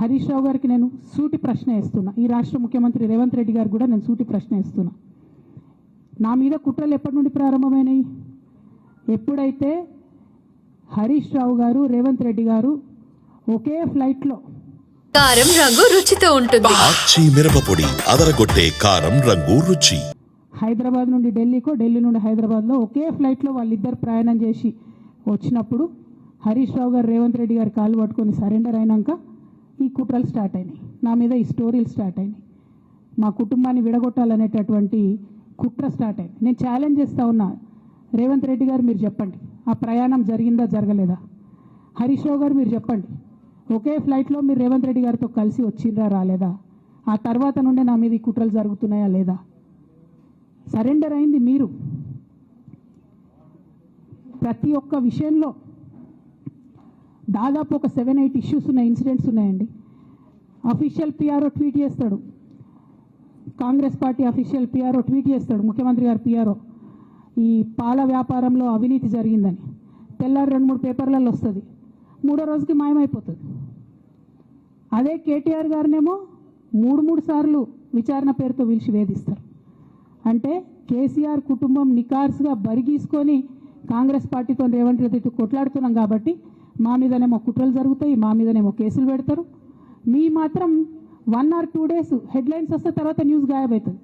హరీష్ రావు గారికి నేను సూటి ప్రశ్న వేస్తున్నా. ఈ రాష్ట్ర ముఖ్యమంత్రి రేవంత్ రెడ్డి గారు కూడా నేను సూటి ప్రశ్న వేస్తున్నా. నా మీద కుట్రలు ఎప్పటి నుండి ప్రారంభమైనాయి? ఎప్పుడైతే హరీష్ రావు గారు రేవంత్ రెడ్డి గారు ఒకే ఫ్లైట్లో కారం రంగు రుచితో ఉంటుంది. ఆచి మిరపపొడి అదరగొట్టే కారం రంగు రుచి. హైదరాబాద్ నుండి ఢిల్లీకో ఢిల్లీ నుండి హైదరాబాద్లో ఒకే ఫ్లైట్లో వాళ్ళిద్దరు ప్రయాణం చేసి వచ్చినప్పుడు హరీష్ రావు గారు రేవంత్ రెడ్డి గారు కాళ్ళు పట్టుకొని సరెండర్ అయినాక ఈ కుట్రలు స్టార్ట్ అయినాయి. నా మీద ఈ స్టోరీలు స్టార్ట్ అయినాయి. మా కుటుంబాన్ని విడగొట్టాలనేటటువంటి కుట్ర స్టార్ట్ అయింది నేను ఛాలెంజ్ చేస్తూ ఉన్నా. రేవంత్ రెడ్డి గారు మీరు చెప్పండి. ఆ ప్రయాణం జరిగిందా జరగలేదా? హరీష్ రావు గారు మీరు చెప్పండి. ఒకే ఫ్లైట్లో మీరు రేవంత్ రెడ్డి గారితో కలిసి వచ్చిండ్రా రాలేదా? ఆ తర్వాత నుండే నా మీద ఈ కుట్రలు జరుగుతున్నాయా లేదా? సరెండర్ అయింది మీరు. ప్రతి ఒక్క విషయంలో దాదాపు ఒక సెవెన్ ఎయిట్ ఇష్యూస్ ఉన్నాయి ఇన్సిడెంట్స్ ఉన్నాయండి. అఫీషియల్ పిఆర్ఓ ట్వీట్ చేస్తాడు. Congress party official PRO tweet చేస్తాడు ముఖ్యమంత్రి గారు పిఆర్ఓ ఈ పాల వ్యాపారంలో అవినీతి జరిగిందని. తెల్లారి రెండు మూడు పేపర్లలో వస్తుంది. మూడో రోజుకి మాయమైపోతుంది. అదే కేటీఆర్ గారినేమో మూడు మూడు సార్లు విచారణ పేరుతో పిలిచి వేధిస్తారు. అంటే కేసీఆర్ కుటుంబం నికార్స్గా బరిగీసుకొని కాంగ్రెస్ పార్టీతో రేవంత్ రెడ్డితో కొట్లాడుతున్నాం కాబట్టి మా మీదనేమో కుట్రలు జరుగుతాయి మా మీదనేమో కేసులు పెడతారు. మీ మాత్రం one or two days headlines వస్తే తర్వాత న్యూస్ గాయబవుతుంది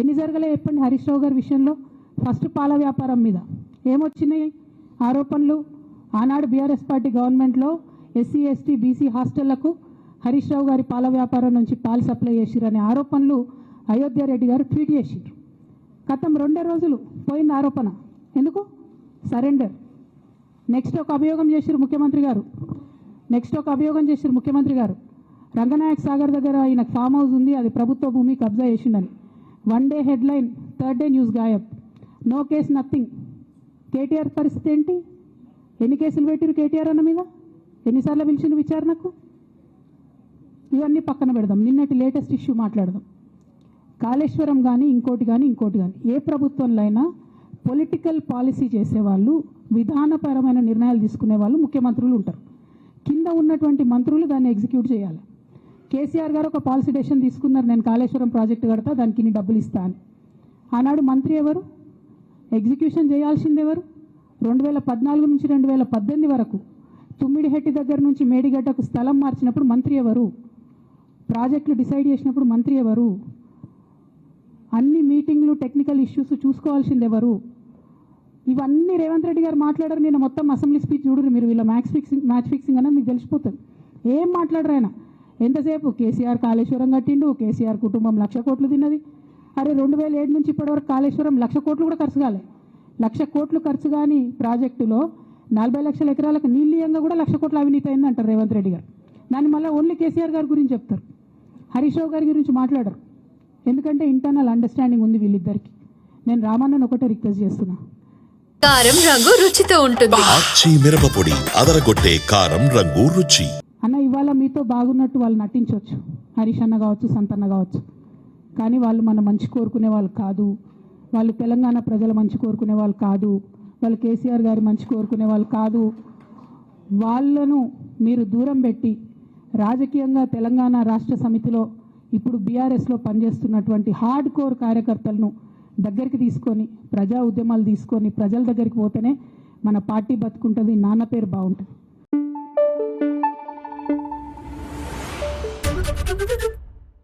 ఎన్ని జరగలే చెప్పండి హరీష్ రావు గారి విషయంలో? ఫస్ట్ పాల వ్యాపారం మీద. ఏమొచ్చినాయి? ఆరోపణలు? ఆనాడు బీఆర్ఎస్ పార్టీ గవర్నమెంట్లో ఎస్సీ ఎస్టీ బీసీ హాస్టళ్ళకు హరీష్ రావు గారి పాల వ్యాపారం నుంచి పాలు సప్లై చేసిరనే ఆరోపణలు అయోధ్య రెడ్డి గారు ట్వీట్ చేసిండ్రు గతం రెండే రోజులు పోయిన ఆరోపణ. ఎందుకు? సరెండర్. నెక్స్ట్ ఒక అభియోగం చేసిరు ముఖ్యమంత్రి గారు. నెక్స్ట్ ఒక అభియోగం చేసిరు ముఖ్యమంత్రి గారు. రంగనాయక్ సాగర్ దగ్గర ఆయన ఫామ్ హౌస్ ఉంది అది ప్రభుత్వ భూమి కబ్జా చేసిండని. One day headline third day news గాయబ్. No case nothing KTR పరిస్థితి ఏంటి? ఎన్ని కేసులు పెట్టిరు కేటీఆర్ అన్న మీద? ఎన్నిసార్లు పిలిచిన విచారణకు? ఇవన్నీ పక్కన పెడదాం. నిన్నటి లేటెస్ట్ ఇష్యూ మాట్లాడదాం. కాళేశ్వరం కానీ ఇంకోటి కానీ ఇంకోటి కానీ ఏ ప్రభుత్వంలో అయినా పొలిటికల్ పాలసీ చేసేవాళ్ళు విధానపరమైన నిర్ణయాలు తీసుకునే వాళ్ళు ముఖ్యమంత్రులు ఉంటారు. కింద ఉన్నటువంటి మంత్రులు దాన్ని ఎగ్జిక్యూట్ చేయాలి. కేసీఆర్ గారు ఒక పాలసీ డెసిషన్ తీసుకున్నారు నేను కాళేశ్వరం ప్రాజెక్టు కడతా దానికి ఇన్ని డబ్బులు ఇస్తాను ఆనాడు మంత్రి ఎవరు? ఎగ్జిక్యూషన్ చేయాల్సింది ఎవరు? రెండు వేల పద్నాలుగు నుంచి రెండు వేల పద్దెనిమిది వరకు తుమ్మిడిహెట్టి దగ్గర నుంచి మేడిగడ్డకు స్థలం మార్చినప్పుడు మంత్రి ఎవరు? ప్రాజెక్టులు డిసైడ్ చేసినప్పుడు మంత్రి ఎవరు? అన్ని మీటింగ్లు టెక్నికల్ ఇష్యూస్ చూసుకోవాల్సింది ఎవరు? ఇవన్నీ రేవంత్ రెడ్డి గారు మాట్లాడారు నేను మొత్తం అసెంబ్లీ స్పీచ్ చూడరు మీరు వీళ్ళ మ్యాచ్ ఫిక్సింగ్ మ్యాచ్ ఫిక్సింగ్ అనేది మీకు తెలిసిపోతుంది. ఏం మాట్లాడరు ఆయన? ఎంతసేపు? కేసీఆర్ కాళేశ్వరం కట్టిండు కేసీఆర్ కుటుంబం లక్ష కోట్లు తిన్నది. అరే రెండు వేల ఏడు నుంచి ఇప్పటివరకు కాళేశ్వరం లక్ష కోట్లు కూడా ఖర్చు కాలే. లక్ష కోట్లు ఖర్చు కాని ప్రాజెక్టులో నలభై లక్షల ఎకరాలకు నీళ్ళీయంగా కూడా లక్ష కోట్ల అవినీతి అయింది అంటారు రేవంత్ రెడ్డి గారు. దాన్ని మళ్ళీ ఓన్లీ కేసీఆర్ గారి గురించి చెప్తారు. హరీష్ రావు గారి గురించి మాట్లాడరు. ఎందుకంటే ఇంటర్నల్ అండర్స్టాండింగ్ ఉంది వీళ్ళిద్దరికి. నేను రామన్నను ఒకటే రిక్వెస్ట్ చేస్తున్నా. కారం రంగు రుచితో ఉంటుంది. ఆచి మిరపపొడి అదరగొట్టే కారం రంగు రుచి. అన్న ఇవాళ మీతో బాగున్నట్టు వాళ్ళు నటించవచ్చు హరీష్ అన్న కావచ్చు సంతన్న కావచ్చు. కానీ వాళ్ళు మన మంచి కోరుకునే వాళ్ళు కాదు. వాళ్ళు తెలంగాణ ప్రజల మంచి కోరుకునే వాళ్ళు కాదు. వాళ్ళు కేసీఆర్ గారి మంచి కోరుకునే వాళ్ళు కాదు. వాళ్ళను మీరు దూరం పెట్టి రాజకీయంగా తెలంగాణ రాష్ట్ర సమితిలో ఇప్పుడు బీఆర్ఎస్లో పనిచేస్తున్నటువంటి హార్డ్ కోర్ కార్యకర్తలను దగ్గరికి తీసుకొని ప్రజా ఉద్యమాలు తీసుకొని ప్రజల దగ్గరికి పోతేనే మన పార్టీ బతుకుంటుంది నాన్న పేరు బాగుంటుంది.